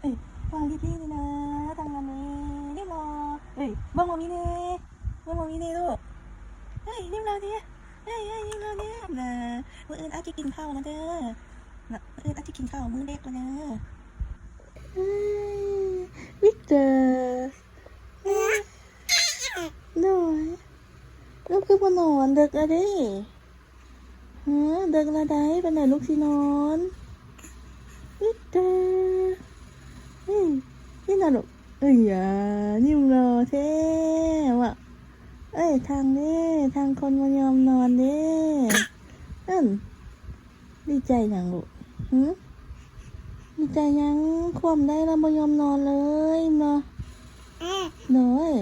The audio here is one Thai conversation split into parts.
เอ้ยวางดีๆเลยนะทางนั้นนี่รีบรอเอ้ยบ้างมามีเน่บ้างมามีเน่ลูกเฮ้ยรีบรอดิเฮ้ยเฮ้ยรีบรอดินะมื่ออื่นอาจจะกินข้าวนะเด้อนะมื่ออื่นอาจจะกินข้าวมื้อเด็กแล้วนะวิกเตอร์หน่อยลูกคือมานอนเดึกอะดิฮะดึกละได้ไปไหนลูกสินอนวิกเตอร์เฮ้ยนี่น่ะลูก เอ้ยอะนิ่มรอเท่ว่ะเอ้ยทางนี้ทางคนมายอมนอนเด้นั่นดีใจยังลูกหืมดีใจยังความได้แล้วมายอมนอนเลยเนาะเนาะเอ้ย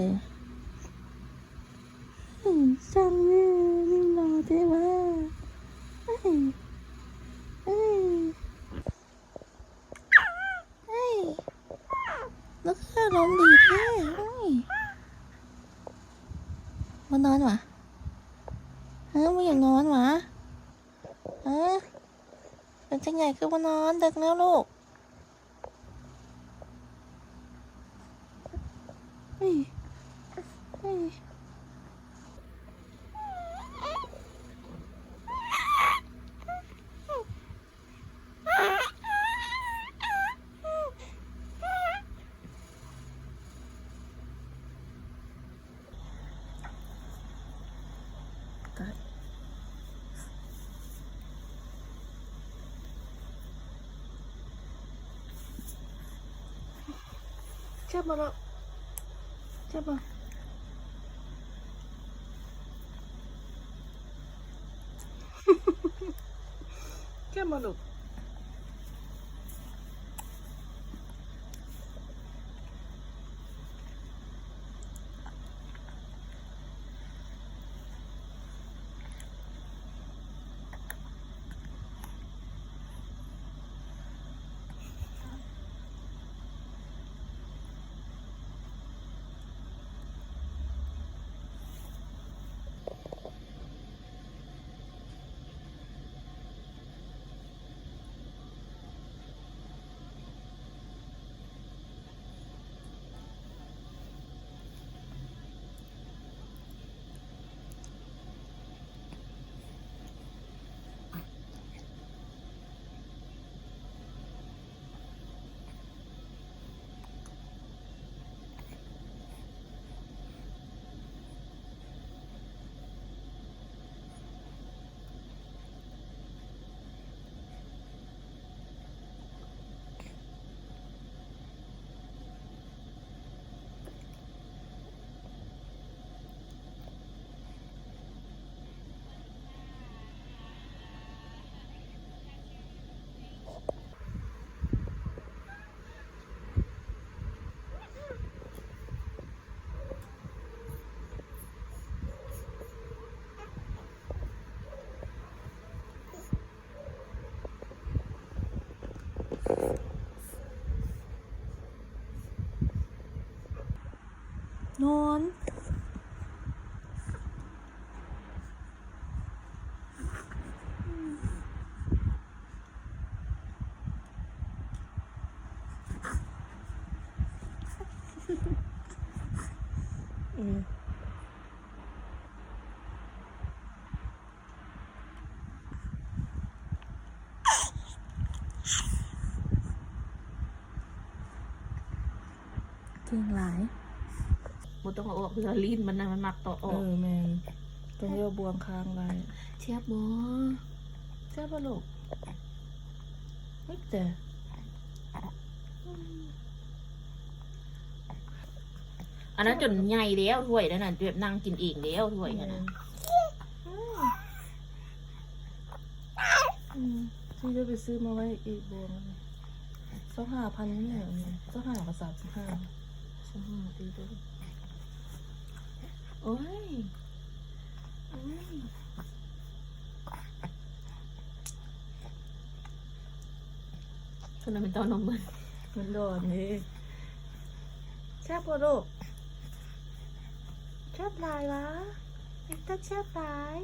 เฮ้ยจังเนี่ยนิ่มรอเท่ว่ะเอ้ยเอ้ยเอ้ยแลมดีแท้เอ้ยมานอนวะเฮ้ยไม่อยากนอนวะเออเป็นจังไงคือมานอนดึกแล้วลูกเฮ้ยเฮ้ยตาย เจ็บมาแล้ว เจ็บมาเจ็ บมาลูกนอนอืมเก่งหลายมันต้องเอาออกเพื่อลิ้นมันนะมันมักต่ออเออกอแมนต้องเรียกบวงค้างไว้เชียบบ่ใช่ปะลูกไม่แต่อันนั้นจนใหญ่แล้วถ้วยนั่นน่ะแบบนั่งกินเองแล้วถ้วยนั่นน่ะอืมที่จะไปซื้อมาไว้อีกบวงสักห้าพันเนี่ยสักห้ากับสามสิบห้า สมองตีด้วย โอ้ยโอ้ยคนนั้นเป็นตอนนมมันมันโดนนี่แช่บปะลูกแช่บลายวะอิตาแช่บลาย